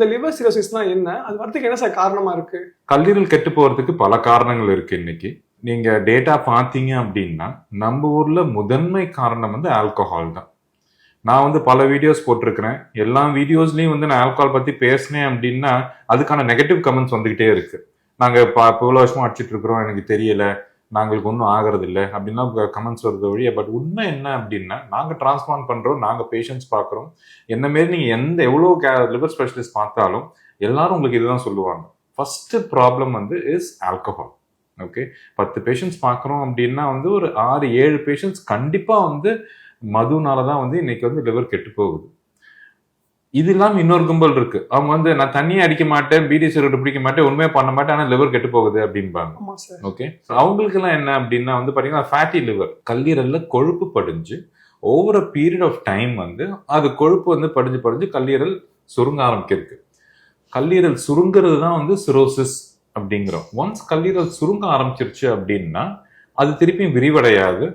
இந்த லிவர் சிரோசிஸ்னா என்ன? அது வரதுக்கு என்ன சார் காரணமா இருக்கு? கல்லீரல் கெட்டு போறதுக்கு பல காரணங்கள் இருக்கு இன்னைக்கு. நீங்க டேட்டா பார்த்தீங்க அப்படின்னா நம்ம ஊர்ல முதன்மை காரணம் வந்து ஆல்கஹால் தான். நான் வந்து பல வீடியோஸ் போட்டிருக்கிறேன். எல்லா வீடியோஸ்லயும் வந்து நான் ஆல்கஹால் பத்தி பேசினேன் அப்படின்னா அதுக்கான நெகட்டிவ் கமெண்ட்ஸ் வந்துகிட்டே இருக்கு. நாங்க இப்போ இவ்வளோ வருஷமா அடிச்சிட்டு இருக்கிறோம் எனக்கு தெரியல. நாங்களுக்கு ஒன்றும் ஆகிறது இல்லை அப்படின்னா கமெண்ட்ஸ் வருது வழியா பட் உண்மை என்ன அப்படின்னா நாங்கள் டிரான்ஸ்பிளான் பண்ணுறோம் நாங்கள் பேஷண்ட்ஸ் பார்க்குறோம். என்ன மாரி நீங்கள் எந்த எவ்வளோ கே லிவர் ஸ்பெஷலிஸ்ட் பார்த்தாலும் எல்லாரும் உங்களுக்கு இதுதான் சொல்லுவாங்க. ஃபஸ்ட்டு ப்ராப்ளம் வந்து இஸ் ஆல்கஹால் ஓகே பத்து பேஷண்ட்ஸ் பார்க்குறோம் அப்படின்னா வந்து ஒரு ஆறு ஏழு பேஷண்ட்ஸ் கண்டிப்பாக வந்து மதுனால தான் வந்து இன்னைக்கு வந்து லிவர் கெட்டு போகுது. இது இல்லாமல் இன்னொரு கும்பல் இருக்கு. அவங்க வந்து நான் தண்ணியே அடிக்க மாட்டேன் பீடி சிகரெட் பிடிக்க மாட்டேன் உண்மையாக பண்ண மாட்டேன் ஆனால் லிவர் கெட்டு போகுது அப்படின்பாங்க ஓகே அவங்களுக்கெல்லாம் என்ன அப்படின்னா வந்து பாத்தீங்கன்னா ஃபேட்டி லிவர் கல்லீரல்ல கொழுப்பு படிஞ்சு ஓவர் பீரியட் ஆஃப் டைம் வந்து அது கொழுப்பு வந்து படிஞ்சு படிஞ்சு கல்லீரல் சுருங்க ஆரம்பிக்கிறதுக்கு. கல்லீரல் சுருங்கிறது தான் வந்து சிரோசிஸ் அப்படிங்கிறோம். ஒன்ஸ் கல்லீரல் சுருங்க ஆரம்பிச்சிருச்சு அப்படின்னா அது திருப்பியும் விரிவடையாது.